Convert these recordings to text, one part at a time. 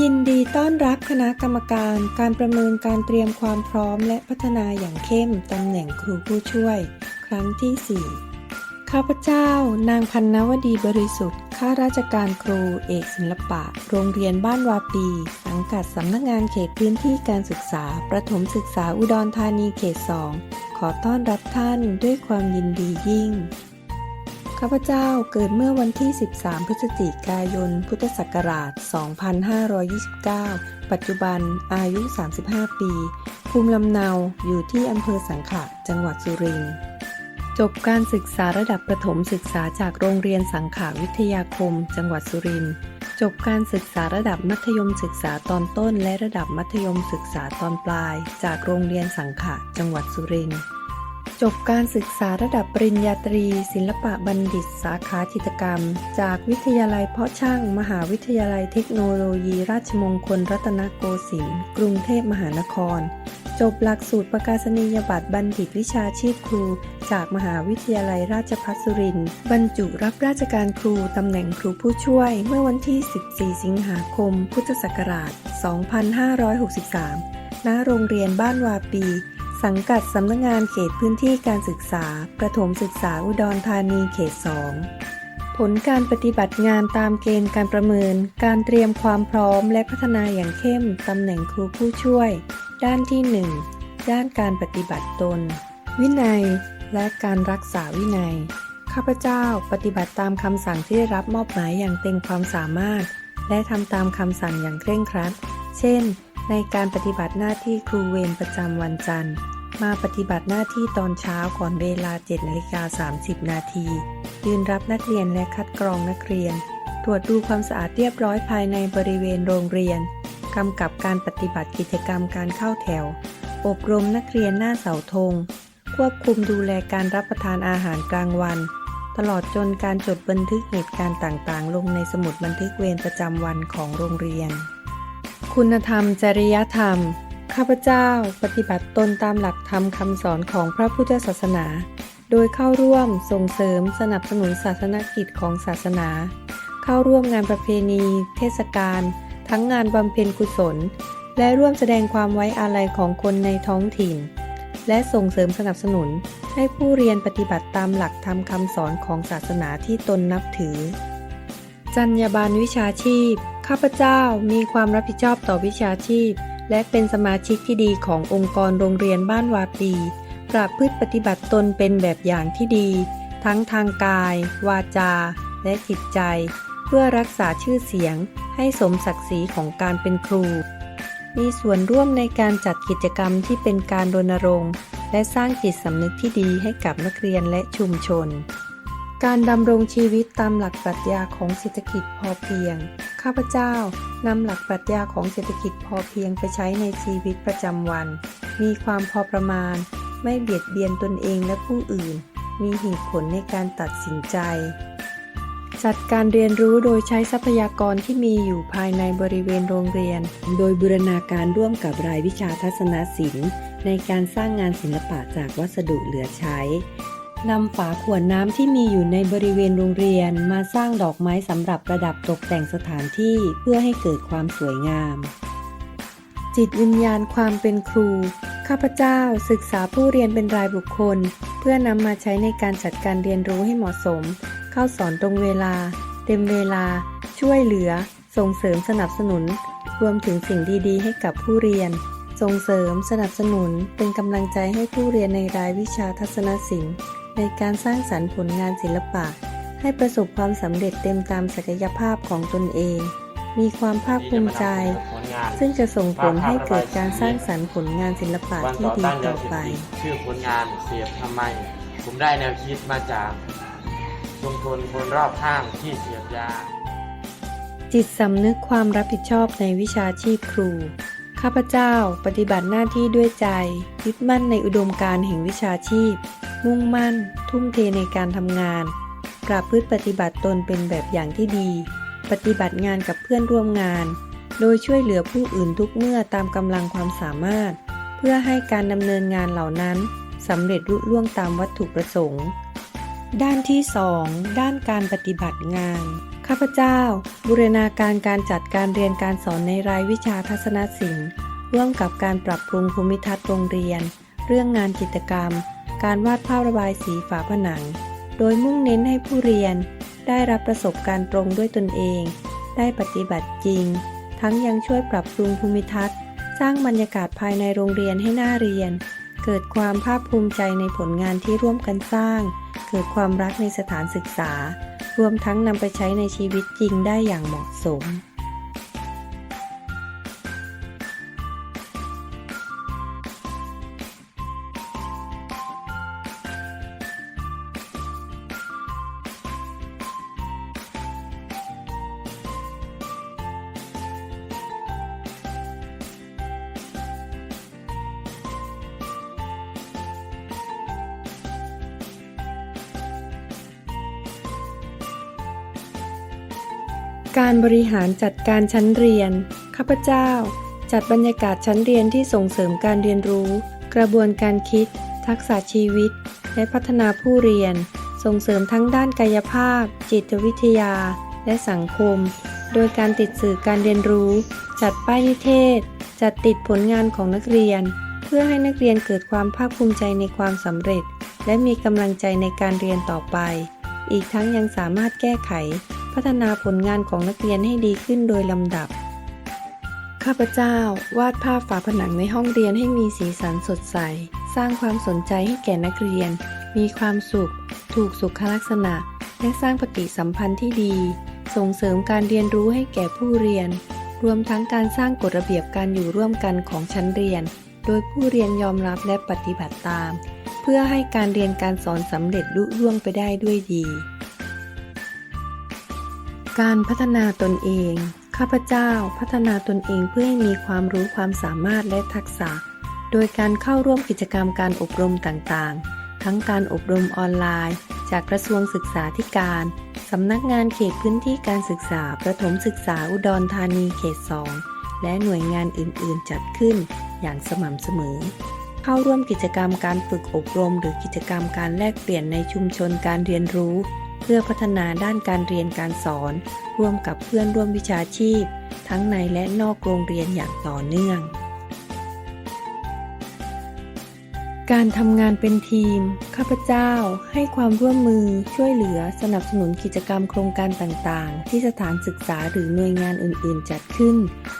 ยินดีต้อนรับคณะกรรมการการประเมินการเตรียมความพร้อมและพัฒนาอย่างเข้มตำแหน่งครูผู้ช่วย ครั้งที่ 4 ข้าพเจ้า นางพันนวดีบริสุทธิ์ ข้าราชการครูเอกศิลปะ โรงเรียนบ้านวาปี สังกัดสำนักงานเขตพื้นที่การศึกษา ประถมศึกษาอุดรธานีเขต 2 ขอต้อนรับท่านด้วยความยินดียิ่ง ข้าพเจ้าเกิดเมื่อวันที่ 13 พฤศจิกายน พุทธศักราช 2529 ปัจจุบันอายุ 35 ปี ภูมิลำเนาอยู่ที่อำเภอสังขะ จังหวัดสุรินทร์ จบการศึกษาระดับประถมศึกษาจากโรงเรียนสังขะวิทยาคม จังหวัดสุรินทร์ จบการศึกษาระดับมัธยมศึกษาตอนต้น และระดับมัธยมศึกษาตอนปลาย จากโรงเรียนสังขะ จังหวัดสุรินทร์ จบการศึกษาระดับปริญญาตรี ศิลปะบัณฑิต สาขาจิตกรรม จากวิทยาลัยเพาะช่าง มหาวิทยาลัยเทคโนโลยี ราชมงคลรัตนโกสินทร์กรุงเทพมหานคร จบหลักสูตรประกาศนียบัตรบัณฑิตวิชาชีพครู จากมหาวิทยาลัยราชภัฏสุรินทร์บรรจุรับราชการครูตำแหน่งครูผู้ช่วย เมื่อวันที่ 14 สิงหาคม พุทธศักราช 2563 ณ โรงเรียนบ้านวาปี สังกัดสำนักงานเขตพื้นที่การศึกษา ประถมศึกษาอุดรธานีเขต 2 ผลการปฏิบัติงานตามเกณฑ์การประเมิน การเตรียมความพร้อมและพัฒนาอย่างเข้มตำแหน่งครูผู้ช่วย ด้านที่ 1 ด้านการปฏิบัติตน วินัย และการรักษาวินัย ข้าพเจ้าปฏิบัติตามคำสั่งที่ได้รับมอบหมายอย่างเต็มความสามารถ และทำตามคำสั่งอย่างเคร่งครัด เช่น ในการปฏิบัติหน้าที่ครูเวรประจำวันจันทร์ มาปฏิบัติหน้าที่ตอนเช้าก่อนเวลา7นาฬิกา30 นาทียืนรับนักเรียนและคัดกรองนักเรียน ตรวจดูความสะอาดเรียบร้อยภายในบริเวณโรงเรียนกำกับการปฏิบัติกิจกรรมการเข้าแถว อบรมนักเรียนหน้าเสาธง ควบคุมดูแลการรับประทานอาหารกลางวัน ตลอดจนการจดบันทึกเหตุการณ์ต่างๆ ลงในสมุดบันทึกเวรประจำวันของโรงเรียน คุณธรรม จริยธรรม ข้าพเจ้าปฏิบัติตนตามหลักธรรมคำสอนของพระพุทธศาสนา โดยเข้าร่วมส่งเสริมสนับสนุนศาสนกิจของศาสนา เข้าร่วมงานประเพณี เทศกาลทั้งงานบำเพ็ญกุศล และร่วมแสดงความไว้อาลัยของคนในท้องถิ่น และส่งเสริมสนับสนุนให้ผู้เรียนปฏิบัติตามหลักธรรมคำสอนของศาสนาที่ตนนับถือ จรรยาบรรณวิชาชีพ ข้าพเจ้ามีความรับผิดชอบต่อวิชาชีพ และเป็นสมาชิกที่ดีขององค์กรโรงเรียนบ้านวาปีประพฤติปฏิบัติตนเป็นแบบอย่างที่ดี ทั้งทางกาย วาจา และจิตใจ เพื่อรักษาชื่อเสียง ให้สมศักดิ์ศรีของการเป็นครู มีส่วนร่วมในการจัดกิจกรรมที่เป็นการรณรงค์ และสร้างจิตสำนึกที่ดีให้กับนักเรียนและชุมชน การดำรงชีวิตตามหลักปรัชญาของเศรษฐกิจพอเพียง ข้าพเจ้านำหลักปรัชญาของเศรษฐกิจพอเพียงไปใช้ในชีวิตประจำวัน มีความพอประมาณ ไม่เบียดเบียนตนเองและผู้อื่น มีเหตุผลในการตัดสินใจ จัดการเรียนรู้โดยใช้ทรัพยากรที่มีอยู่ภายในบริเวณโรงเรียน โดยบูรณาการร่วมกับรายวิชาทัศนศิลป์ ในการสร้างงานศิลปะจากวัสดุเหลือใช้ นำฝาขวดน้ำที่มีอยู่ในบริเวณโรงเรียนมาสร้างดอกไม้สำหรับประดับตกแต่งสถานที่เพื่อให้เกิดความสวยงาม จิตวิญญาณความเป็นครู ข้าพเจ้าศึกษาผู้เรียนเป็นรายบุคคล เพื่อนำมาใช้ในการจัดการเรียนรู้ให้เหมาะสม เข้าสอนตรงเวลา เต็มเวลา ช่วยเหลือ ส่งเสริมสนับสนุน รวมถึงสิ่งดีๆ ให้กับผู้เรียน ส่งเสริมสนับสนุนเป็นกำลังใจให้ผู้เรียนในรายวิชาทัศนศิลป์ ในการสร้างสรรค์ผลงานศิลปะ ให้ประสบความสำเร็จเต็มตามศักยภาพของตนเอง มีความภาคภูมิใจ ซึ่งจะส่งผลให้เกิดการสร้างสรรค์ผลงานศิลปะวันที่ต่อดีต้านยาต่อเสพไปติดชื่อผลงานเสียบทำไม ผมได้แนวคิดมาจากชุมชนคนรอบข้างที่เสียบยา จิตสำนึกความรับผิดชอบในวิชาชีพครูข้าพเจ้าปฏิบัติหน้าที่ด้วยใจยึดมั่นในอุดมการณ์แห่งวิชาชีพ มุ่งมั่น ทุ่มเทในการทำงาน ประพฤติปฏิบัติตนเป็นแบบอย่างที่ดี ปฏิบัติงานกับเพื่อนร่วมงาน โดยช่วยเหลือผู้อื่นทุกเมื่อตามกำลังความสามารถ เพื่อให้การดำเนินงานเหล่านั้นสำเร็จลุล่วงตามวัตถุประสงค์ ด้านที่ 2 ด้านการปฏิบัติงาน ข้าพเจ้า บูรณาการการจัดการเรียนการสอนในรายวิชาทัศนศิลป์ ร่วมกับการปรับปรุงภูมิทัศน์โรงเรียน เรื่องงานจิตรกรรม การวาดภาพระบายสีฝาผนัง โดยมุ่งเน้นให้ผู้เรียน ได้รับประสบการณ์ตรงด้วยตนเอง ได้ปฏิบัติจริง ทั้งยังช่วยปรับปรุงภูมิทัศน์ สร้างบรรยากาศภายในโรงเรียนให้น่าเรียน เกิดความภาคภูมิใจในผลงานที่ร่วมกันสร้าง เกิดความรักในสถานศึกษา รวมทั้งนำไปใช้ในชีวิตจริงได้อย่างเหมาะสม การบริหารจัดการชั้นเรียน ข้าพเจ้า จัดบรรยากาศชั้นเรียนที่ส่งเสริมการเรียนรู้ กระบวนการคิด ทักษะชีวิต และพัฒนาผู้เรียน ส่งเสริมทั้งด้านกายภาพ จิตวิทยา และสังคม โดยการติดสื่อการเรียนรู้ จัดป้ายนิเทศ จัดติดผลงานของนักเรียน เพื่อให้นักเรียนเกิดความภาคภูมิใจในความสำเร็จ และมีกำลังใจในการเรียนต่อไป อีกทั้งยังสามารถแก้ไข พัฒนาผลงานของนักเรียนให้ดีขึ้นโดยลำดับ ข้าพเจ้าวาดภาพฝาผนังในห้องเรียนให้มีสีสันสดใส สร้างความสนใจให้แก่นักเรียน มีความสุข ถูกสุขลักษณะ และสร้างปฏิสัมพันธ์ที่ดี ส่งเสริมการเรียนรู้ให้แก่ผู้เรียน รวมทั้งการสร้างกฎระเบียบการอยู่ร่วมกันของชั้นเรียน โดยผู้เรียนยอมรับและปฏิบัติตาม เพื่อให้การเรียนการสอนสำเร็จลุล่วงไปได้ด้วยดี การพัฒนาตนเอง ข้าพเจ้าพัฒนาตนเองเพื่อให้มีความรู้ความสามารถและทักษะ โดยการเข้าร่วมกิจกรรมการอบรมต่างๆ ทั้งการอบรมออนไลน์ จากกระทรวงศึกษาธิการ สำนักงานเขตพื้นที่การศึกษา ประถมศึกษาอุดรธานีเขต 2 และหน่วยงานอื่นๆ จัดขึ้นอย่างสม่ำเสมอ เข้าร่วมกิจกรรมการฝึกอบรม หรือกิจกรรมการแลกเปลี่ยนในชุมชนการเรียนรู้ พื่อพัฒนาด้านการเรียนการสอน ร่วมกับเพื่อนร่วมวิชาชีพ ทั้งในและนอกโรงเรียนอย่างต่อเนื่อง การทำงานเป็นทีม ข้าพเจ้าให้ความร่วมมือช่วยเหลือสนับสนุนกิจกรรมโครงการต่างๆ ที่สถานศึกษาหรือหน่วยงานอื่น ๆ จัดขึ้น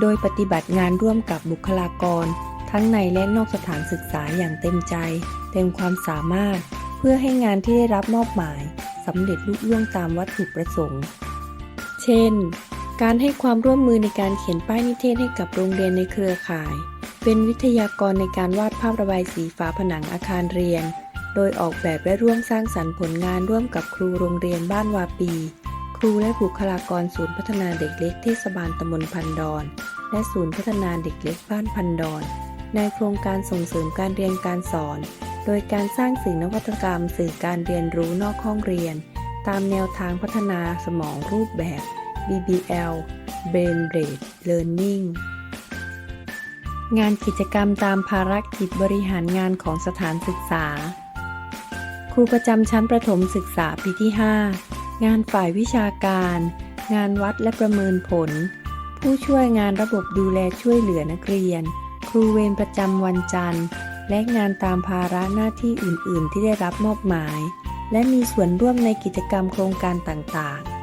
โดยปฏิบัติงานร่วมกับบุคลากร ทั้งในและนอกสถานศึกษาอย่างเต็มใจ เต็มความสามารถ เพื่อให้งานที่ได้รับมอบหมาย สำเร็จลุล่วงตามวัตถุประสงค์ เช่น การให้ความร่วมมือในการเขียนป้ายนิเทศให้กับโรงเรียนในเครือข่าย เป็นวิทยากรในการวาดภาพระบายสีฝาผนังอาคารเรียน โดยออกแบบและร่วมสร้างสรรค์ผลงานร่วมกับครูโรงเรียนบ้านวาปี ครูและบุคลากรศูนย์พัฒนาเด็กเล็กเทศบาลตำบลพันดอน และศูนย์พัฒนาเด็กเล็กบ้านพันดอน ในโครงการส่งเสริมการเรียนการสอน โดยการสร้างสื่อนวัตกรรมสื่อการเรียนรู้นอกห้องเรียน ตามแนวทางพัฒนาสมองรูปแบบ BBL Brain Based Learning งานกิจกรรมตามภารกิจบริหารงานของสถานศึกษา ครูประจำชั้นประถมศึกษาปีที่ 5 งานฝ่ายวิชาการ งานวัดและประเมินผล ผู้ช่วยงานระบบดูแลช่วยเหลือนักเรียน ครูเวรประจำวันจันทร์ และงานตามภาระหน้าที่อื่น ๆ ที่ได้รับมอบหมาย และมีส่วนร่วมในกิจกรรมโครงการต่าง ๆ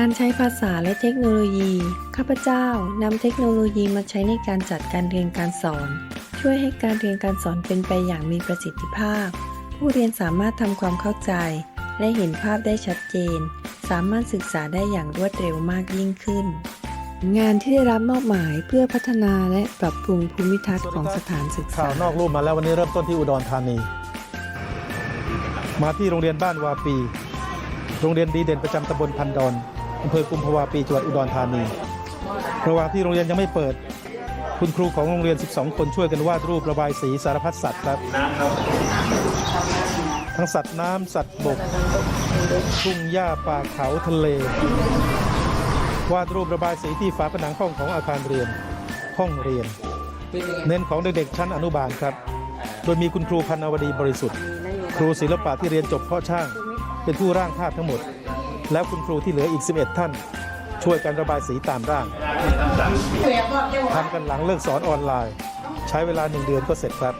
การใช้ภาษาและเทคโนโลยี ข้าพเจ้านำเทคโนโลยีมาใช้ในการจัดการเรียนการสอน ช่วยให้การเรียนการสอนเป็นไปอย่างมีประสิทธิภาพ ผู้เรียนสามารถทำความเข้าใจ และเห็นภาพได้ชัดเจน สามารถศึกษาได้อย่างรวดเร็วมากยิ่งขึ้น งานที่ได้รับมอบหมายเพื่อพัฒนาและปรับปรุงภูมิทัศน์ของสถานศึกษา ข่าวนอกรูปมาแล้ววันนี้เริ่มต้นที่อุดรธานี มาที่โรงเรียนบ้านวาปี โรงเรียนดีเด่นประจำตำบลพันดอน อำเภอกุมภาวาปีจังหวัดอุดรธานีระหว่างที่โรงเรียนยังไม่เปิด คุณครูของโรงเรียน 12 คนช่วยกันวาดรูประบายสีสารพัดสัตว์ครับ ทั้งสัตว์น้ำสัตว์บกทุ่งหญ้าป่าเขาทะเล วาดรูประบายสีที่ฝาผนังห้องของอาคารเรียน ห้องเรียน เน้นของเด็กๆชั้นอนุบาลครับ โดยมีคุณครูพันนวดีบริสุทธิ์ ครูศิลปะที่เรียนจบเพาะช่าง เป็นผู้ร่างภาพทั้งหมด แล้วคุณครูที่เหลืออีก 11 ท่าน ช่วยกันระบายสีตามร่างทำกันหลังเลิกสอนออนไลน์ ใช้เวลาหนึ่งเดือนก็เสร็จครับ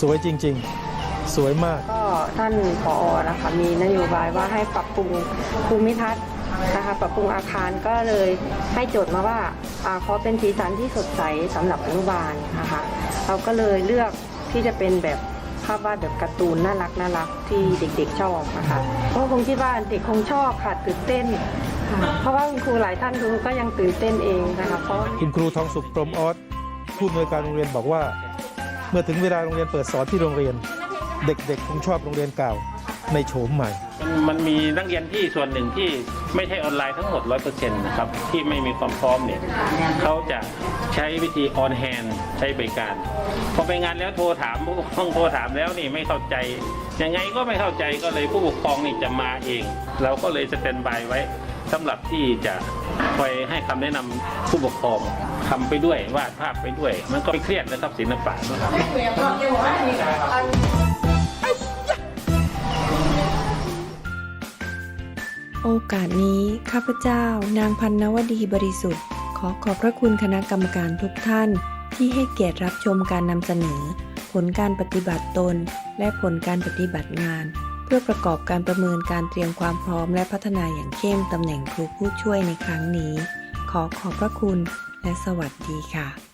สวยจริง ๆ สวยมาก ก็ท่านผอนะคะมีนโยบายว่าให้ปรับปรุงภูมิทัศน์นะคะปรับปรุงอาคารก็เลยให้โจทย์มาว่าอาขอเป็นสีสันที่สดใสสำหรับอนุบาลนะคะเราก็เลยเลือกที่จะเป็นแบบาพวาดแบบการ์ตูนน่ารักน่ารักที่เด็กๆชอบนะคะก็คงคิดว่าเด็กคงชอบค่ะตื่นเต้นเพราะว่าคุณครูหลายท่านครูก็ยังตื่นเต้นเองนะคะเพราะคุณครูทองสุขพรมออสผู้อำนวยการโรงเรียนบอกว่า เมื่อถึงเวลาโรงเรียนเปิดสอนที่โรงเรียน เด็กๆคงชอบโรงเรียนเก่า ในโฉมใหม่มันมันมีนักเรียนที่ส่วนหนึ่งที่ไม่ใช่ออนไลน์ทั้งหมด 100%นะครับ ที่ไม่มีความพร้อมเนี่ยเขาจะใช้วิธีออนแฮนใช้บริการพอไปงานแล้วโทรถามผู้ปกครองโทรถามแล้วนี่ไม่เข้าใจ ยังไงก็ไม่เข้าใจก็เลยผู้ปกครองนี่จะมาเอง เราก็เลยสแตนบายไว้สำหรับที่จะคอยให้คำแนะนำผู้ปกครองทำไปด้วยวาดภาพไปด้วย มันก็ไม่เครียดนะครับศิลปะนะครับ โอกาสนี้ข้าพเจ้านางพันนวดีบริสุทธิ์ ขอขอบพระคุณคณะกรรมการทุกท่าน ที่ให้เกียรติรับชมการนำเสนอ ผลการปฏิบัติตน และผลการปฏิบัติงาน เพื่อประกอบการประเมินการเตรียมความพร้อมและพัฒนาอย่างเข้มตำแหน่งครูผู้ช่วยในครั้งนี้ ขอขอบพระคุณและสวัสดีค่ะ